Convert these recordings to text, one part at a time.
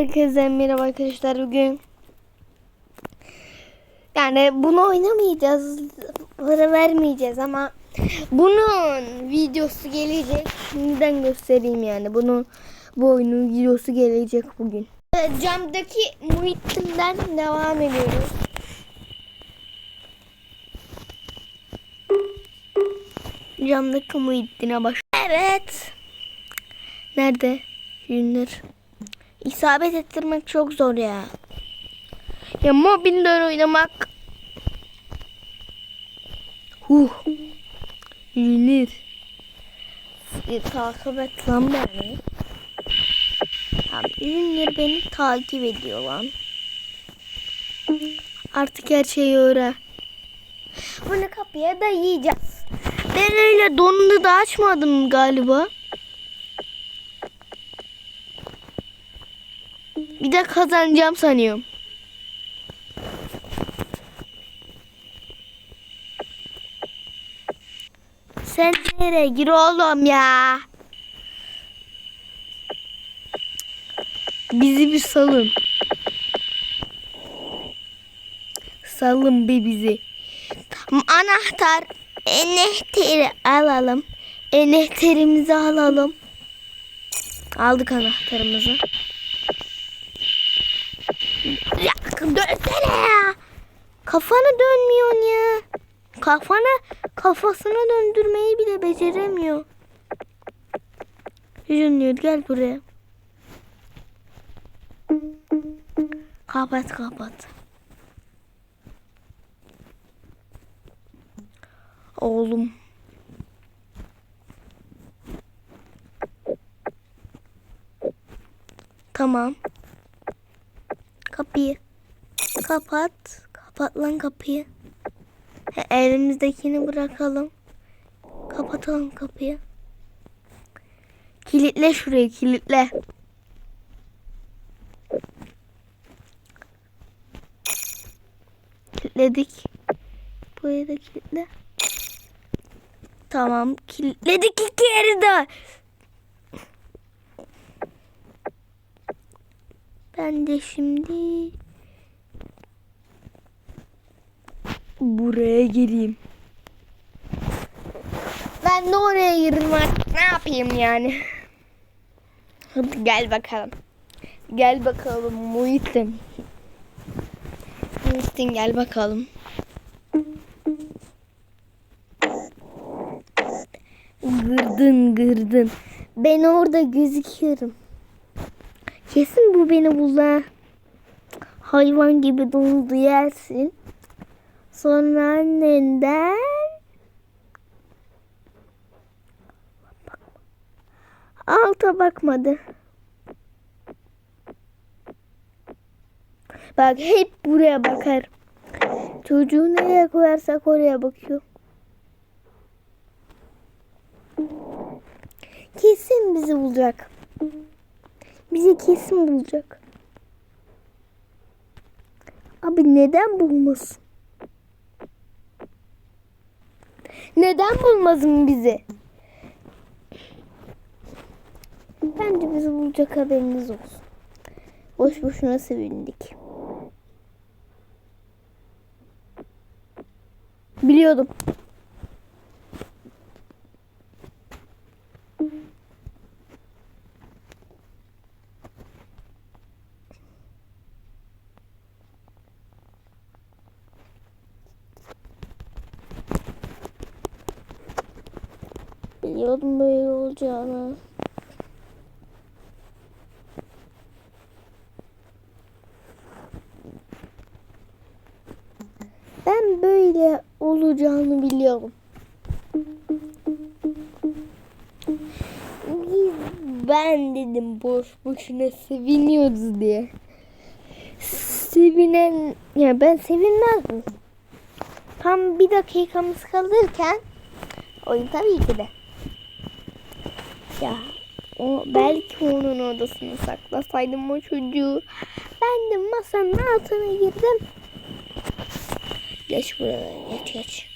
Herkese merhaba arkadaşlar bugün yani bunu oynamayacağız para vermeyeceğiz ama bunun videosu gelecek. Şimdiden göstereyim yani bunu bu oyunun videosu gelecek bugün. Camdaki Muhittin'den devam ediyoruz. Camdaki Muhittin'e baş evet. Nerede? Junior İsabet ettirmek çok zor ya. Ya mobilde oynamak. Huh. Yünür. Bir takip et lan beni. Abi Yünür beni takip ediyor lan. Artık her şeyi öğren. Bunu kapıya da yiyeceğiz. Ben öyle donunu da açmadım galiba. Bir de kazanacağım sanıyorum. Sen nereye gir oğlum ya? Bizi bir salın. Salın be bizi. Anahtar, enehteri alalım. Enehterimizi alalım. Aldık anahtarımızı. Ya dönsene ya. Kafanı dönmüyorsun ya. Kafanı kafasını döndürmeyi bile beceremiyor. Junior gel buraya. Kapat kapat. Oğlum. Tamam. Kapıyı. Kapat. Kapat lan kapıyı. He, elimizdekini bırakalım. Kapatalım kapıyı. Kilitle şurayı kilitle. Kilitledik. Burayı da kilitle. Tamam kilitledik iki yeri de. Ben de şimdi buraya gireyim. Ben de oraya girdim artık. Ne yapayım yani? Hadi gel bakalım. Gel bakalım Muhittin. Muhittin gel bakalım. Gırdın gırdın. Ben orada gözüküyorum. Kesin bu beni bulur. Hayvan gibi dondu yersin. Sonra annenden alta bakmadı. Bak hep buraya bakar. Çocuğu nereye koyarsak oraya bakıyor. Kesin bizi bulacak. Bizi kesin bulacak. Abi neden bulmasın? Neden bulmasın bizi? Bence bizi bulacak haberiniz olsun. Boş boşuna sevindik. Biliyordum. Biliyordum böyle olacağını. Ben böyle olacağını biliyorum. Ben dedim boş boşuna seviniyoruz diye. Sevinen ya ben sevinmezdim. Tam bir dakikamız kalırken oyun tabii ki de. Ya o belki onun odasını saklasaydım o çocuğu. Ben de masanın altına girdim. Geç buraya geç geç.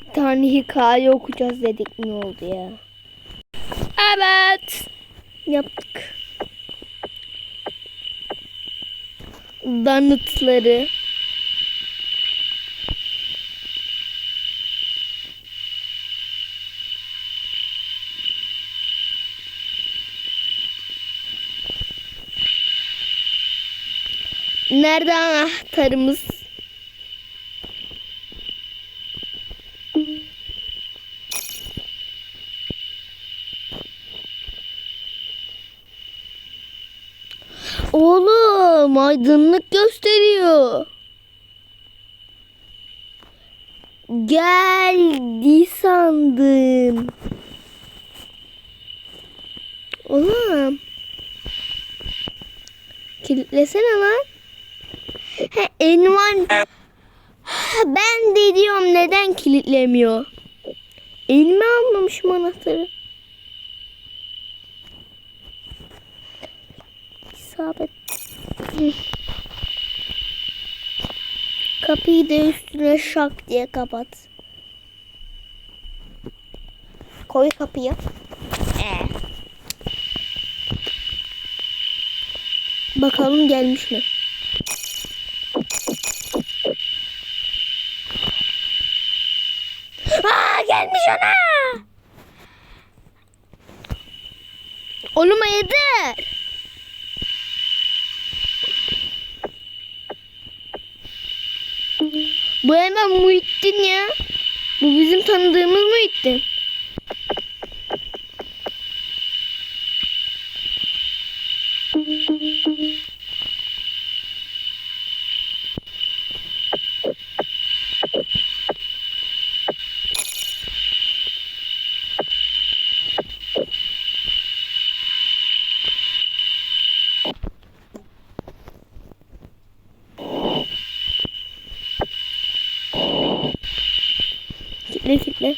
Bir tane hikaye okuyacağız dedik ne oldu ya? Evet. Yaptık. danıtları. Nerede anahtarımız? Oğlum aydınlık gösteriyor. Geldi sandım. Oğlum. Kilitlesene lan. Envan. Ben de diyorum neden kilitlemiyor. Elime almamışım anahtarı. İsabet. Kapıyı da üstüne şak diye kapat. Koy kapıyı. Ee. Bakalım gelmiş mi? Ana. Oğlum yeter. Bu hemen Muhittin ya. Bu bizim tanıdığımız Muhittin. Kitle kitle.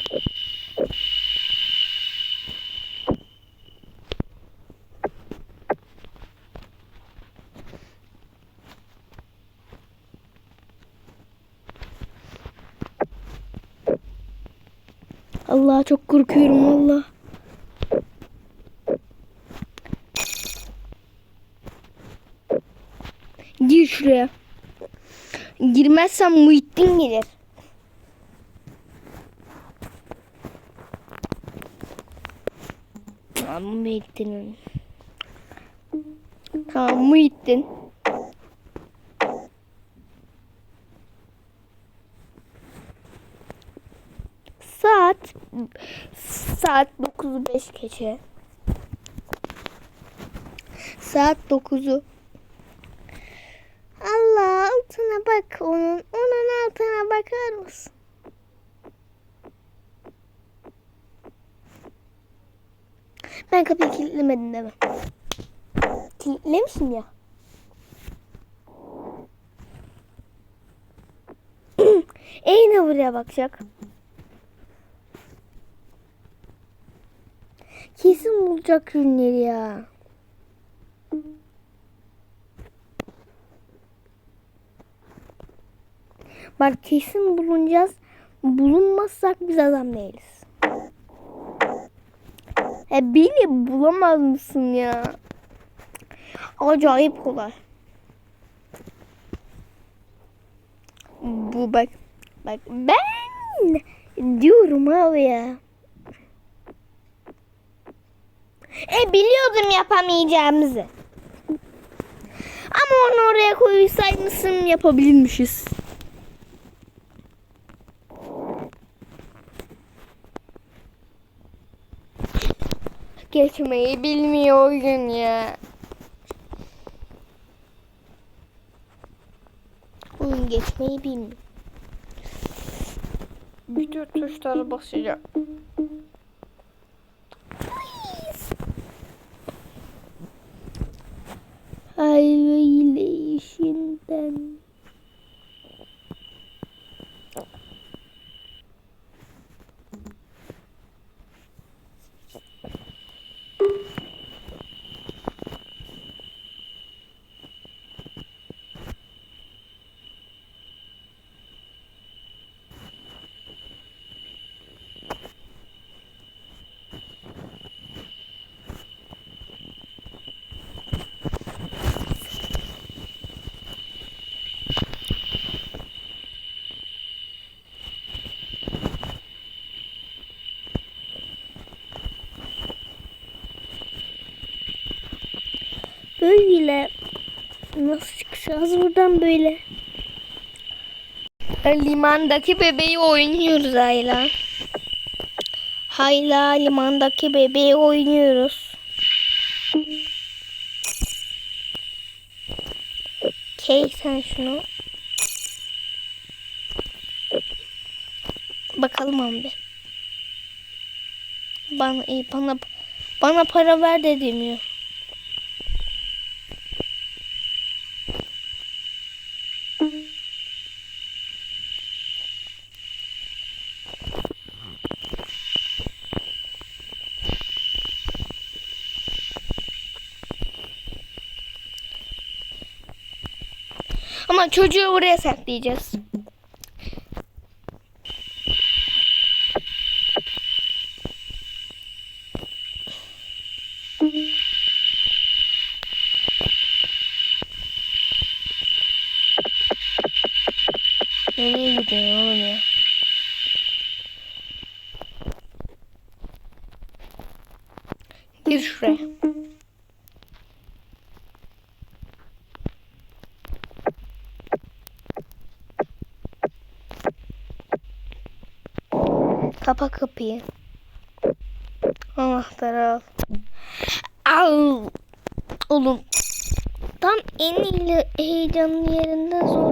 Allah çok korkuyorum Allah. Gir şuraya. Girmezsen Muhittin gelir. Tamam Muhittin'in. Tamam Muhittin. Saat saat 9'u 5 geçe. Saat 9'u. Allah altına bak onun. Onun altına bakar mısın? Ben kapıyı kilitlemedim değil mi? Kilitlemişim ya. e buraya bakacak. Kesin bulacak ürünleri ya. Bak kesin bulunacağız. Bulunmazsak biz adam değiliz. E beni bulamaz mısın ya? Acayip kolay. Bu bak. Bak ben diyorum abi ya. E biliyordum yapamayacağımızı. Ama onu oraya koysaymışsın yapabilirmişiz. Geçmeyi bilmiyor oyun ya. Oyun geçmeyi bilmiyor. Bütün tuşlara basacağım. Böyle. Nasıl çıkacağız buradan böyle? Limandaki bebeği oynuyoruz Ayla. Hayla limandaki bebeği oynuyoruz. Key sen şunu. Bakalım abi. Bana iyi bana bana para ver de demiyor. Ama çocuğu buraya saklayacağız. Nereye gidiyorsun oğlum ya? Gir şuraya. Kapa kapıyı. Anahtarı al. Al. Oğlum. Tam en heyecanlı yerinde zor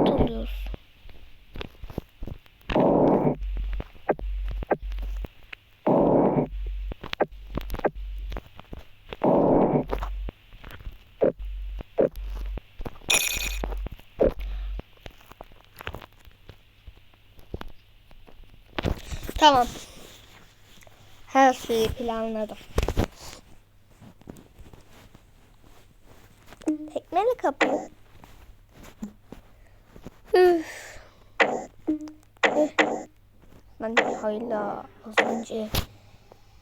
Tamam. Her şeyi planladım. Tekmeli kapı. Ben hayla az önce.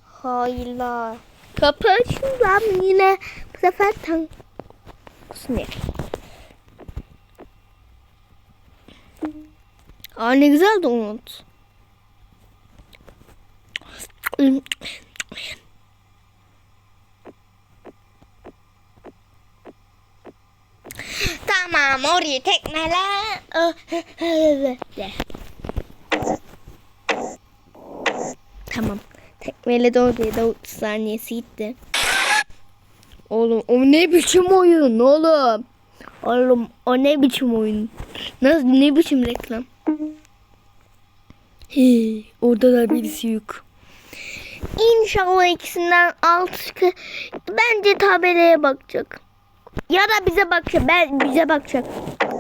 Hayla. Kapı açıldı yine bu sefer tan. Sinir. Aa ne güzel donut. Tamam orayı tekmele. tamam. Tekmele de oraya da 30 saniyesi gitti. Oğlum o ne biçim oyun oğlum? Oğlum o ne biçim oyun? Nasıl ne biçim reklam? Hey, orada da birisi yok. İnşallah ikisinden alt çıkı. Bence tabelaya bakacak. Ya da bize bakacak. Ben bize bakacak.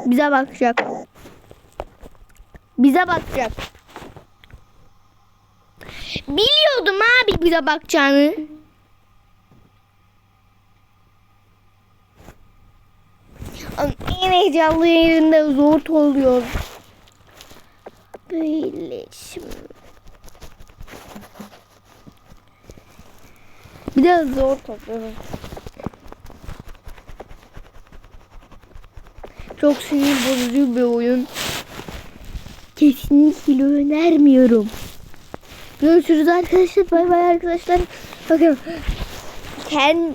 Bize bakacak. Bize bakacak. Biliyordum abi bize bakacağını. En heyecanlı yerinde zor oluyor. Böyle şimdi. Biraz zor topluyorum. Çok sinir bozucu bir oyun. Kesinlikle önermiyorum. Görüşürüz arkadaşlar. Bay bay arkadaşlar. Bakın. Kend...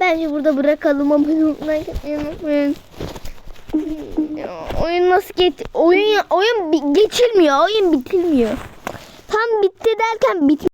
Bence burada bırakalım. Abone olmayı unutmayın. Oyun nasıl get oyun oyun geçilmiyor. Oyun bitilmiyor. Tam bitti derken bit